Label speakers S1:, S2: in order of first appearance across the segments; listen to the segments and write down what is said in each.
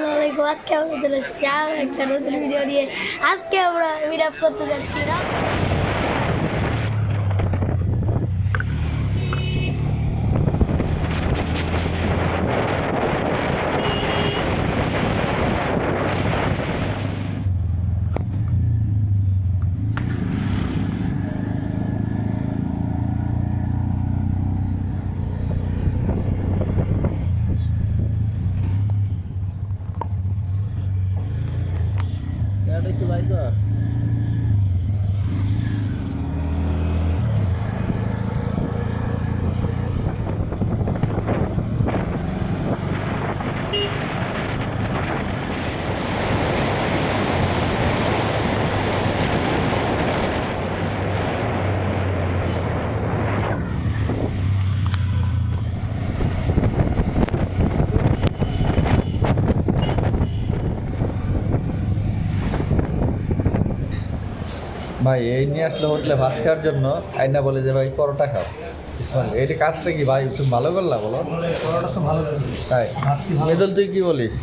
S1: আসসালামু আজকে আমরা চলে এসেছি আর একটা নতুন ভিডিও নিয়ে। আজকে আমরা মিট করতে যাচ্ছি না।
S2: এটা একটু বাইক ভাই এই নিয়ে আসলে হোটেলে ভাত খাওয়ার জন্য আইনা বলে যে ভাই পরোটা খাও। ইসমাইল এইটা কাজটা কি ভাই তুমি ভালো করলা বলো?
S3: পরোটা তো ভালো
S2: তাই।
S3: ভাত
S2: মেদল তুই কি বলিস?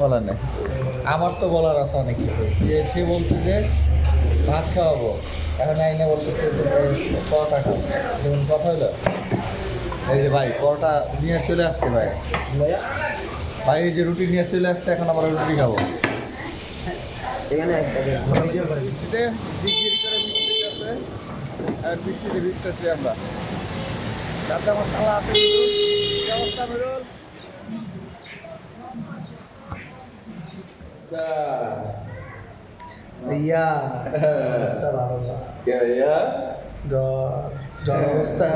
S2: বলার নেই। আমার তো বলার আছে অনেক কিছু। যে সে বলছে যে ভাত খাওয়াবো। এখন আইনা বলতেছে যে পরোটা খাও। যেমন কথা হলো। এই যে ভাই পরোটা নিয়ে চলে আসছে ভাই। ভাই এই যে রুটি নিয়ে চলে আসছে এখন আমরা রুটি খাব।
S3: এখানে একটা ভিডিও করে দিচ্ছি।
S2: বৃষ্টিতে ডিগ্রি করে বৃষ্টি আছে আর বৃষ্টিতে ভিজতেছি আমরা তাতে আমার শালা আছে অবস্থা মিরুল?
S3: ইয়া
S2: হ্যাঁ।
S3: অবস্থা